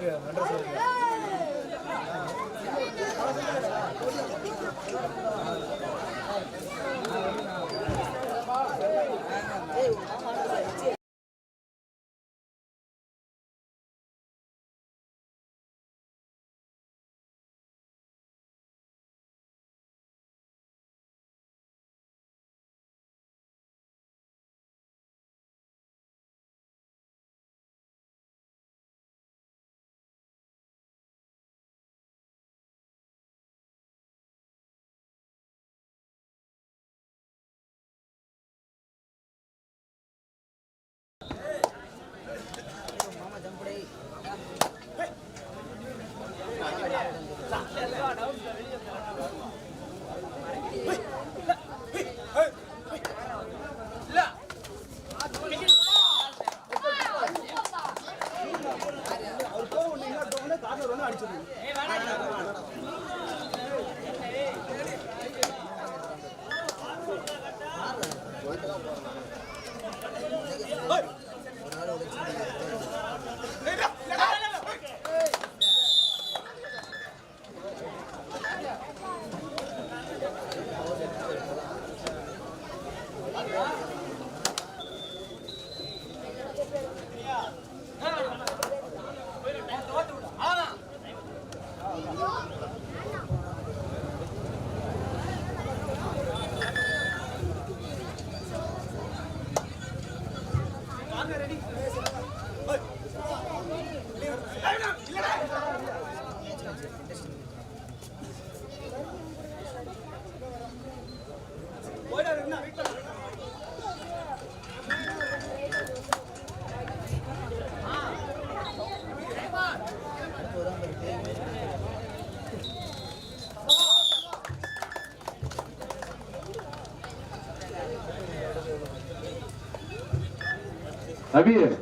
அங்கே அபி வெயிட்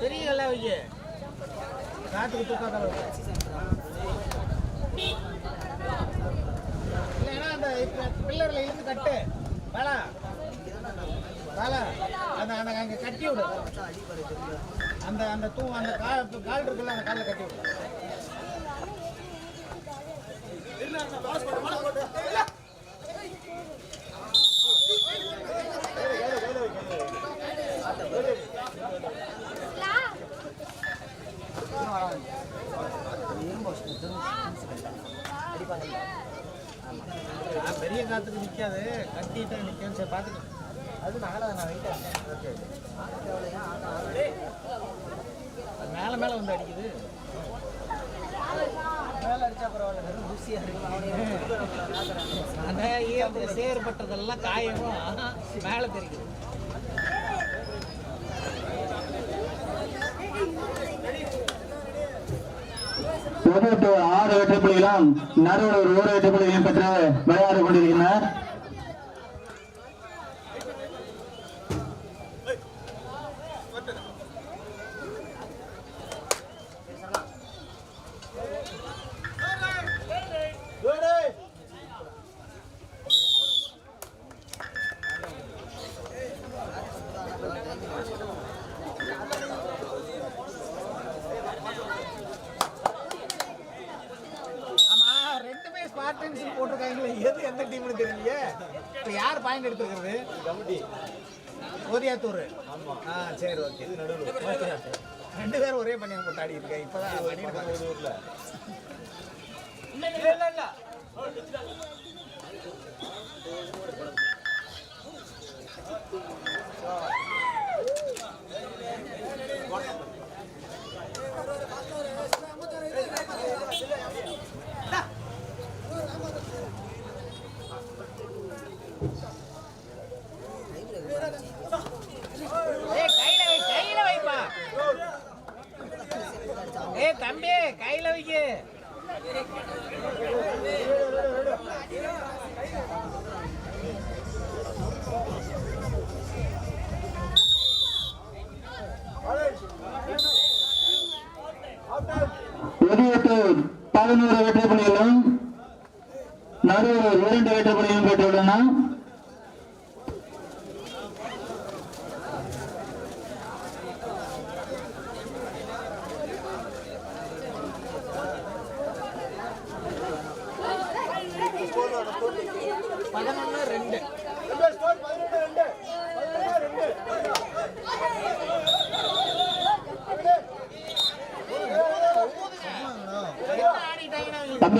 பெரிய கல்லா வை காட்டுக்கு தூக்காத இல்லைன்னா அந்த பில்லரில் இழுத்து கட்டு வேலை வேலை அந்த அந்த அங்கே கட்டி விடு அந்த அந்த தூ அந்த கால் கால் இருக்குல்ல அந்த காலில் கட்டி விடு நான் பெரிய காத்துக்கு நிற்காது கட்டிட்டு நிற்கும் சரி. பார்த்துக்கலாம் அது நாளை நான் வெயிட்டேன் மேலே மேலே வந்து அடிக்குது மேலே அடிச்சா பரவாயில்ல வெறும் ருசியாக இருக்கு அதான் காயமும் மேலே தெரியுது ஒவ்வொரு ஆறு வெற்றி புள்ளிகளும் நடுவர் ஒரு வெற்றி புள்ளிகளையும் பெற்று விளையாடி கொண்டிருக்கின்றனர். ரெண்டுமே போட்டிருக்காங்களே எது எந்த டீம்னு தெரியலையே. இப்போ யார் பாயிண்ட் எடுத்துக்கிறது ஓதியாத்தூர் ஆ சரி ஓகே ரெண்டு பேரும் ஒரே பணியை போட்டு ஆடி இருக்கேன் இப்போதான் பண்ணியிருக்காங்க ஒதியத்தூர் பதினோரு வெற்றி புள்ளிகளும் நடுவர் இரண்டு வெற்றி புள்ளிகளும் பெற்றுள்ளன. பதினொன்று ரெண்டு.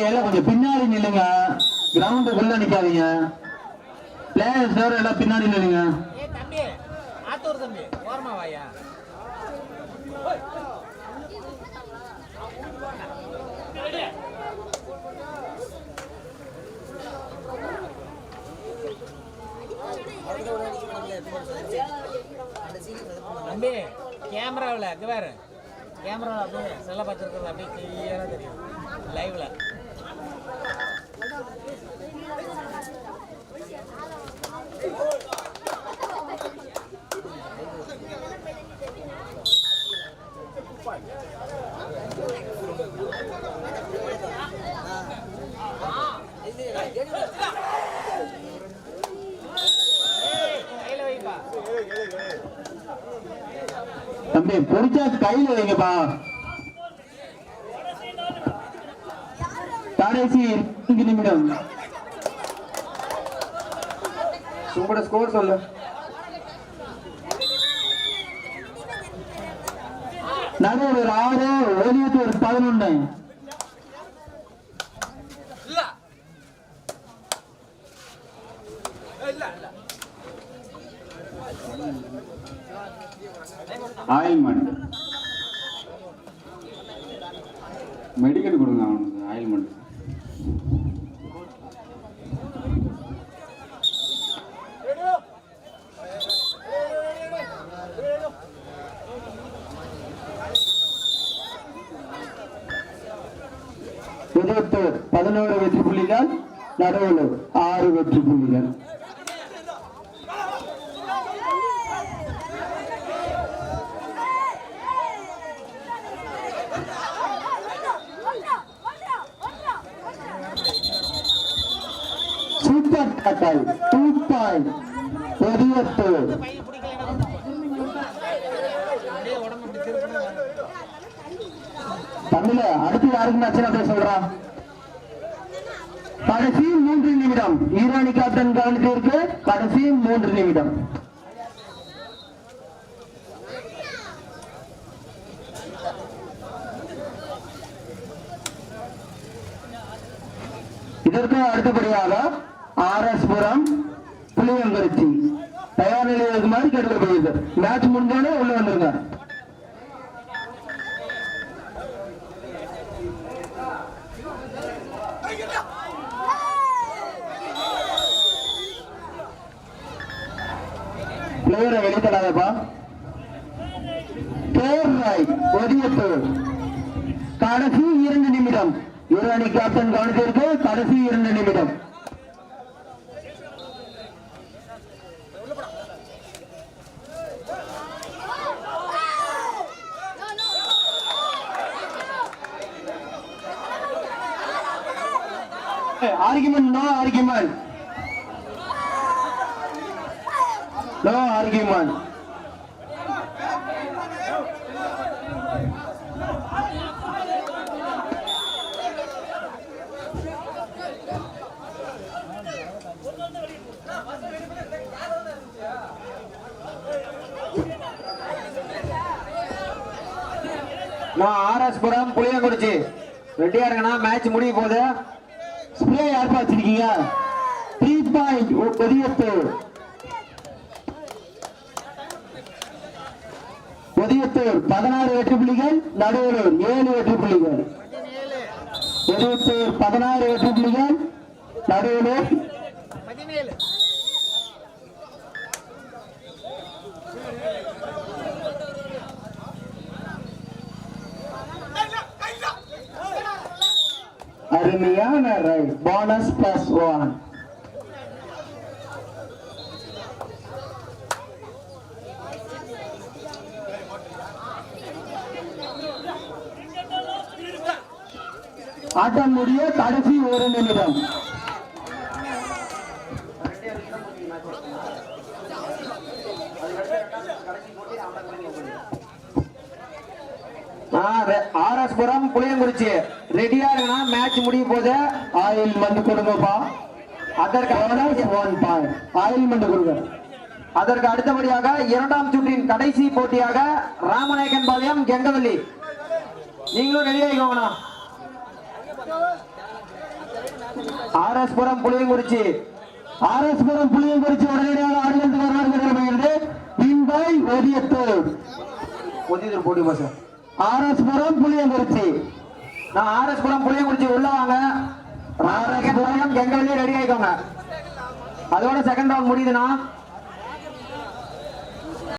எல்லாம் கொஞ்சம் பின்னாடி நில்லுங்க. கிரவுண்டுக்குள்ள நிக்காதீங்க. பிளேயர்ஸ் வேற எல்லாம் பின்னாடி நில்லுங்க. தம்பி. தம்பி. தம்பி கேமராவில் அங்கே வேறு. கேமராவில் அப்படியே செல்ல பார்த்துருக்குறது அப்படியே கிளியராக தெரியும். லைவில் தம்பி பிடிச்சா கையில வைங்கப்பா. கடைசி நான்கு நிமிடம். உங்களோட ஸ்கோர் சொல்லு. நடுவர் ஒரு ஆறு ஒலியத்து ஒரு பதினொன்னு ஆயில்மெண்ட் மெடிக்கல் கொடுங்க அவனுக்கு ஆயில்மெண்ட் இருபத்தோர் பதினோரு வெற்றி புள்ளிகள் நடுவர் ஆறு வெற்றி புள்ளிகள் super total two point Othiyathur பையன் பிடிக்கலன்னா அப்படியே உடம்பு தூப்பாய் திருப்பணும் தமிழ அடுத்து யாருக்கு நச்சன பேச சொல்றான் கடைசி மூன்று நிமிடம். ஈரானி கேப்டன் கவனித்திருக்கு கடைசி மூன்று நிமிடம். இதற்கு அடுத்தபடியாக ஆர் எஸ் புரம் புளியங்குறிச்சி தயார் நிலையில் இருக்குமாறு கேட்டுக்கொள்ளப்படுகிறது மேட்ச் முடிஞ்சோடனே உள்ள வந்துருங்க பிளேயரை வெளித்தடாதப்பா போர்வாய் ரைட் கடைசி இரண்டு நிமிடம். இரு அணி கேப்டன் கவனித்திருக்கு கடைசி இரண்டு நிமிடம். Argument no argument no argument நான் ஆர்எஸ் புரம் புளியங்குறிச்சி. ரெடியா இருக்கனா? மேட்ச் முடிய போகுது. ஸ்ப்ரே யார் வச்சிருக்கீங்க. த்ரீ பாயிண்ட் ஒதியத்தூர் ஒதியத்தூர் பதினாறு வெற்றி புள்ளிகள் நடுவலூர் ஏழு வெற்றி புள்ளிகள். பதினேழு ஒதியத்தூர் பதினாறு வெற்றி புள்ளிகள் நடுவலூர் அருமையான ரைட் போனஸ் பிளஸ் ஒன் ஆட்டம் முடிய கடைசி ஒரு நிமிடம். ஆர்எஸ்புரம் புளியங்குறிச்சி. ரெடியா இருக்கனா மேட்ச் முடிய போது ஆயில் மண்டு கொடுங்கப்பா. அதற்கு ஒன் பாயிண்ட் ஆயில் மண்டு கொடுங்க. அதற்கு அடுத்தபடியாக இரண்டாம் சுற்றின் கடைசி போட்டியாக ராமநாயக்கன் பாளையம் கெங்கவல்லி. நீங்களும் ரெடியாகிக்கோங்கண்ணா ஆகிக்கோங்கண்ணா ஆர்எஸ் புரம் புளியங்குறிச்சி. ஆர்எஸ்புரம் புளியங்குறிச்சி உடனடியாக ஆடுகளுக்கு வருவார்கள் நடைபெறுகிறது விண்பை ஒதியத்தூர் போட்டி பஸ் ஆர்எஸ்புரம் புளியங்குறிச்சி. நான் ஆர்எஸ்புரம் புளியங்குறிச்சி உள்ள வாங்க. ஆர்எஸ்புரம் பாளையம் ரெடி ஆகிக்கோங்க அதோட செகண்ட் ரவுண்ட் முடியுதுன்னா